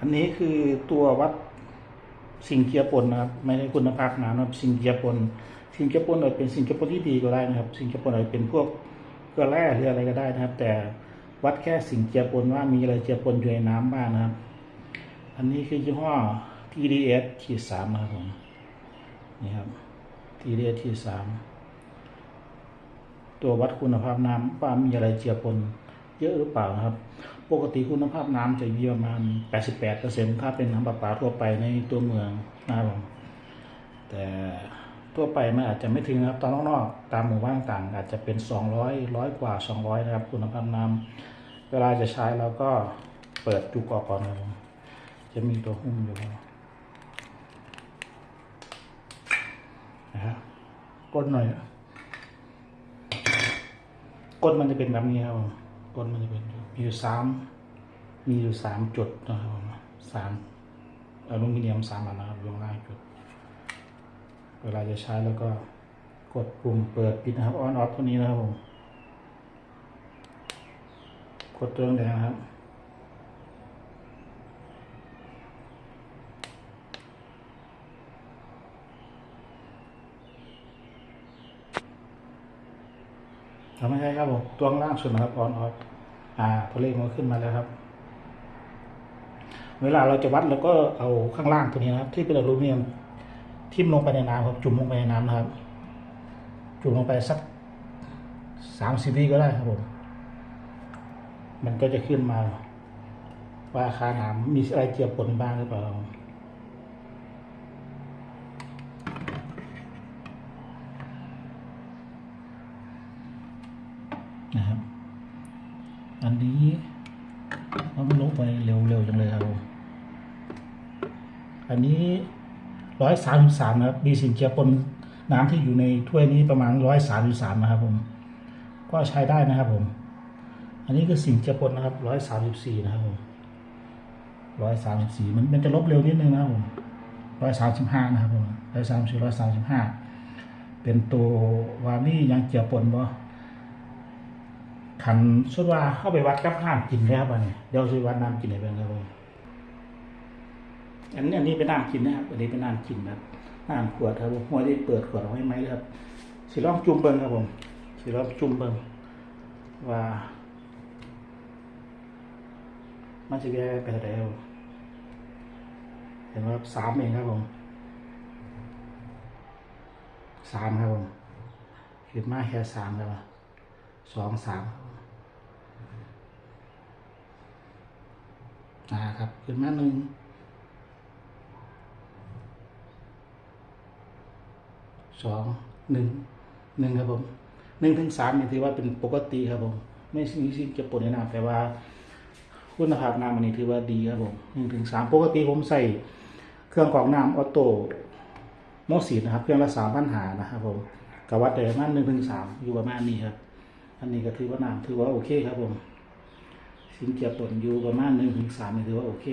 อันนี้คือตัววัดสิ่งเกียร์ปนนะครับ ไม่ได้คุณภาพน้ำนะครับ สิ่งเกียร์ปน สิ่งเกียร์ปนอาจเป็นสิ่งเกียร์ปนที่ดีก็ได้นะครับ สิ่งเกียร์ปนอาจเป็นพวกเกลือแร่หรืออะไรก็ได้นะครับ แต่วัดแค่สิ่งเกียร์ปนว่ามีอะไรเกียร์ปนอยู่ในน้ำบ้างนะครับ อันนี้คือยี่ห้อ TDS ขีดสามนะครับผมนี่ครับ TDS ขีดสามตัววัดคุณภาพน้ำว่ามีอะไรเจือปนเยอะหรือเปล่านะครับ ปกติคุณภาพน้ำจะอยู่ประมาณ 88%ถ้าเป็นน้ำประปาทั่วไปในตัวเมืองนะครับผมแต่ทั่วไปมันอาจจะไม่ถึงนะครับตอนนอกๆตามหมู่บ้านต่างๆอาจจะเป็น 200ร้อยกว่า 200 นะครับ คุณภาพน้ำเวลาจะใช้เราก็เปิดจุกออกก่อนนะครับ จะมีตัวหุ้มอยู่นะฮะกดหน่อยก้นมันจะเป็นแบบนี้ครับผม ก้นมันจะเป็นมีอยู่สามมีอยู่สามจุดนะครับผมสามอลูมิเนียมสามอันนะครับลงล่างจุด เวลาจะใช้แล้วก็กดปุ่มเปิดปิดนะครับออนออฟตัวนี้นะครับผมกดตัวแดงนะครับ ทำไม่ใช่ครับผมตัวล่างสุดนะครับออนออฟอ่าตัวเลขมันขึ้นมาแล้วครับ เวลาเราจะวัดเราก็เอาข้างล่างตัวนี้นะครับ ที่เป็นอลูมิเนียมทิ่มลงไปในน้ำครับ จุ่มลงไปในน้ำนะครับ จุ่มลงไปสักสามสิบวิก็ได้ครับผมมันก็จะขึ้นมา ว่าอาคารน้ำมีอะไรเจือปนบ้างหรือเปล่า นะครับ อันนี้มันลงไปเร็วๆจังเลยครับผมอันนี้ร้อยสามสามครับมีสินเจือปนน้ำที่อยู่ในถ้วยนี้ประมาณร้อยสามสามนะครับผม ก็ใช้ได้นะครับผม อันนี้คือสิ่งเจือปนนะครับร้อยสามสิบสี่นะครับผมร้อยสามสิบสี่มันมันจะลบเร็วนิดนึงนะครับผมร้อยสามสิบห้านะครับผมร้อยสามสิบร้อยสามสิบห้าเป็นตัววานี่ยังเจือปนบ่ ขันสุดว่าเข้าไปวัดกับห้ามกินแล้วป่ะเนี่ยเดี๋ยวสิวัดน้ำกินให้เป็นครับผมอันนี้อันนี้เป็นน้ำกินนะครับ อันนี้เป็นน้ำกินนะครับน้ำขวดครับผมหัวที่เปิดขวดเอาไว้ไหมครับสิลองจุ่มเบิ้งครับผมสิลองจุ่มเบิ้งว่ามันจะแย่ไปเท่าไรเห็นว่าสามเองครับผมสามครับผมคิดมาแค่สามครับสองสาม นะครับ ขึ้นมาหนึ่งสองหนึ่งหนึ่งครับผมหนึ่งถึงสามนี่ถือว่าเป็นปกติครับผม ไม่สิ่งจะปนในน้ำแต่ว่าคุณภาพน้ำอันนี้ถือว่าดีครับผมหนึ่งถึงสามปกติผมใส่เครื่องกรองน้ำออโต้โมสีนะครับ เครื่องละสามพันหานะครับผมกวัดได้ประมาณหนึ่งถึงสามอยู่ประมาณนี้ครับ อันนี้ก็ถือว่าน้ำถือว่าโอเคครับผม สินเจียปนอยู่ประมาณหนึ่งถึงสามถือว่าโอเค